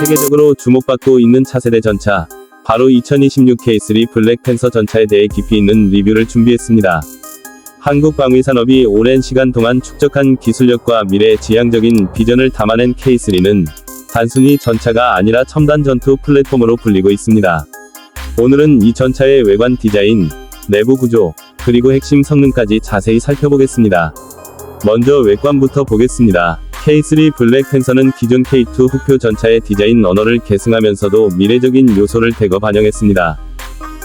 세계적으로 주목받고 있는 차세대 전차, 바로 2026 K3 블랙팬서 전차에 대해 깊이 있는 리뷰를 준비했습니다. 한국 방위 산업이 오랜 시간 동안 축적한 기술력과 미래의 지향적인 비전을 담아낸 K3는 단순히 전차가 아니라 첨단 전투 플랫폼으로 불리고 있습니다. 오늘은 이 전차의 외관 디자인, 내부 구조, 그리고 핵심 성능까지 자세히 살펴보겠습니다. 먼저 외관부터 보겠습니다. K3 블랙 팬서는 기존 K2 흑표 전차의 디자인 언어를 계승하면서도 미래적인 요소를 대거 반영했습니다.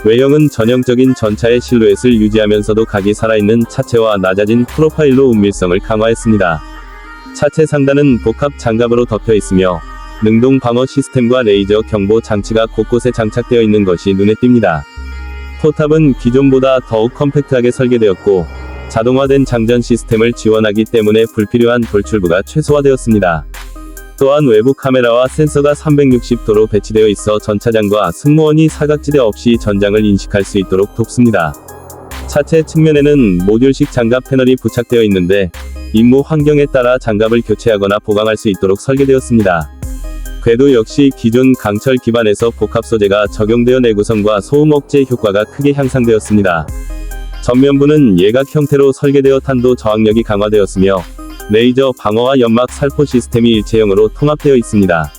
외형은 전형적인 전차의 실루엣을 유지하면서도 각이 살아있는 차체와 낮아진 프로파일로 은밀성을 강화했습니다. 차체 상단은 복합 장갑으로 덮여 있으며 능동 방어 시스템과 레이저 경보 장치가 곳곳에 장착되어 있는 것이 눈에 띕니다. 포탑은 기존보다 더욱 컴팩트하게 설계되었고 자동화된 장전 시스템을 지원하기 때문에 불필요한 돌출부가 최소화되었습니다. 또한 외부 카메라와 센서가 360도로 배치되어 있어 전차장과 승무원이 사각지대 없이 전장을 인식할 수 있도록 돕습니다. 차체 측면에는 모듈식 장갑 패널이 부착되어 있는데 임무 환경에 따라 장갑을 교체하거나 보강할 수 있도록 설계되었습니다. 궤도 역시 기존 강철 기반에서 복합 소재가 적용되어 내구성과 소음 억제 효과가 크게 향상되었습니다. 전면부는 예각 형태로 설계되어 탄도 저항력이 강화되었으며 레이저 방어와 연막 살포 시스템이 일체형으로 통합되어 있습니다.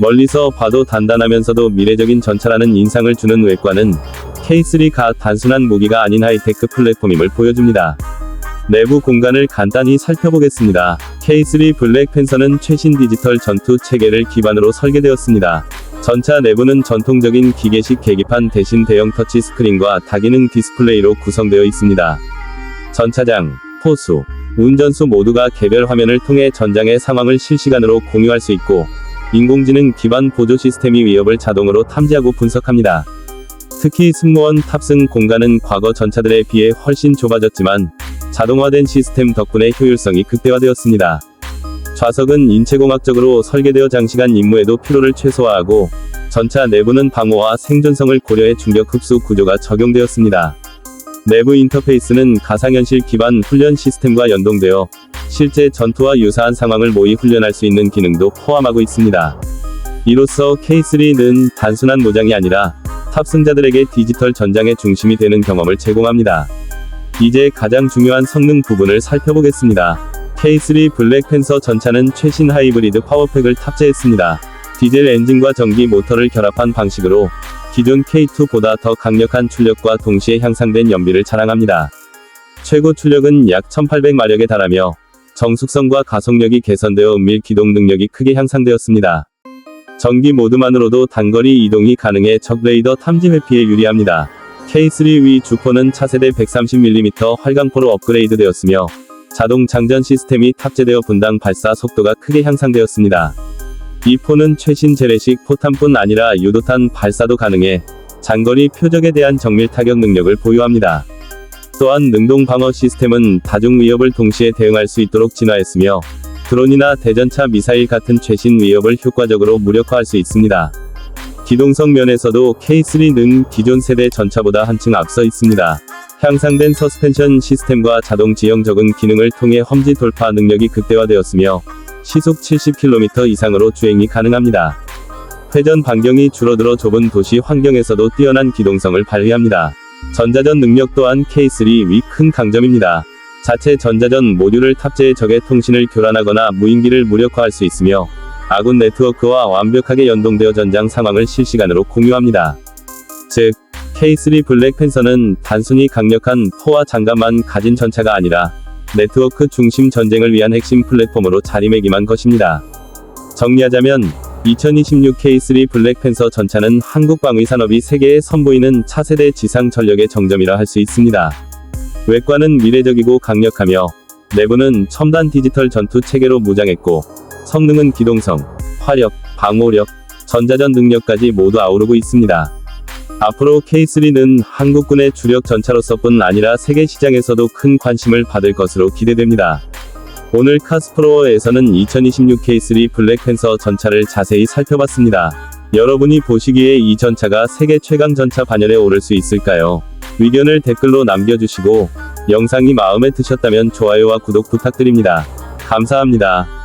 멀리서 봐도 단단하면서도 미래적인 전차라는 인상을 주는 외관은 K3가 단순한 무기가 아닌 하이테크 플랫폼임을 보여줍니다. 내부 공간을 간단히 살펴보겠습니다. K3 블랙 팬서는 최신 디지털 전투 체계를 기반으로 설계되었습니다. 전차 내부는 전통적인 기계식 계기판 대신 대형 터치 스크린과 다기능 디스플레이로 구성되어 있습니다. 전차장, 포수, 운전수 모두가 개별 화면을 통해 전장의 상황을 실시간으로 공유할 수 있고, 인공지능 기반 보조 시스템이 위협을 자동으로 탐지하고 분석합니다. 특히 승무원 탑승 공간은 과거 전차들에 비해 훨씬 좁아졌지만, 자동화된 시스템 덕분에 효율성이 극대화되었습니다. 좌석은 인체공학적으로 설계되어 장시간 임무에도 피로를 최소화하고, 전차 내부는 방호와 생존성을 고려해 중력 흡수 구조가 적용되었습니다. 내부 인터페이스는 가상현실 기반 훈련 시스템과 연동되어 실제 전투와 유사한 상황을 모의 훈련할 수 있는 기능도 포함하고 있습니다. 이로써 K3는 단순한 모장이 아니라 탑승자들에게 디지털 전장의 중심이 되는 경험을 제공합니다. 이제 가장 중요한 성능 부분을 살펴보겠습니다. K3 블랙팬서 전차는 최신 하이브리드 파워팩을 탑재했습니다. 디젤 엔진과 전기 모터를 결합한 방식으로 기존 K2보다 더 강력한 출력과 동시에 향상된 연비를 자랑합니다. 최고 출력은 약 1800마력에 달하며 정숙성과 가속력이 개선되어 은밀 기동 능력이 크게 향상되었습니다. 전기 모드만으로도 단거리 이동이 가능해 적 레이더 탐지 회피에 유리합니다. K3 위 주포는 차세대 130mm 활강포로 업그레이드 되었으며 자동 장전 시스템이 탑재되어 분당 발사 속도가 크게 향상되었습니다. 이 포는 최신 재래식 포탄뿐 아니라 유도탄 발사도 가능해 장거리 표적에 대한 정밀 타격 능력을 보유합니다. 또한 능동 방어 시스템은 다중 위협을 동시에 대응할 수 있도록 진화했으며 드론이나 대전차 미사일 같은 최신 위협을 효과적으로 무력화할 수 있습니다. 기동성 면에서도 K3는 기존 세대 전차보다 한층 앞서 있습니다. 향상된 서스펜션 시스템과 자동 지형 적응 기능을 통해 험지 돌파 능력이 극대화되었으며 시속 70km 이상으로 주행이 가능합니다. 회전 반경이 줄어들어 좁은 도시 환경에서도 뛰어난 기동성을 발휘합니다. 전자전 능력 또한 K3 위큰 강점입니다. 자체 전자전 모듈을 탑재해 적의 통신을 교란하거나 무인기를 무력화할 수 있으며 아군 네트워크와 완벽하게 연동되어 전장 상황을 실시간으로 공유합니다. 즉, K3 블랙팬서는 단순히 강력한 포와 장갑만 가진 전차가 아니라 네트워크 중심 전쟁을 위한 핵심 플랫폼으로 자리매김한 것입니다. 정리하자면 2026 K3 블랙팬서 전차는 한국 방위 산업이 세계에 선보이는 차세대 지상 전력의 정점이라 할 수 있습니다. 외관은 미래적이고 강력하며 내부는 첨단 디지털 전투 체계로 무장했고 성능은 기동성, 화력, 방호력, 전자전 능력까지 모두 아우르고 있습니다. 앞으로 K3는 한국군의 주력 전차로서뿐 아니라 세계 시장에서도 큰 관심을 받을 것으로 기대됩니다. 오늘 카스프로어에서는 2026 K3 블랙팬서 전차를 자세히 살펴봤습니다. 여러분이 보시기에 이 전차가 세계 최강 전차 반열에 오를 수 있을까요? 의견을 댓글로 남겨주시고 영상이 마음에 드셨다면 좋아요와 구독 부탁드립니다. 감사합니다.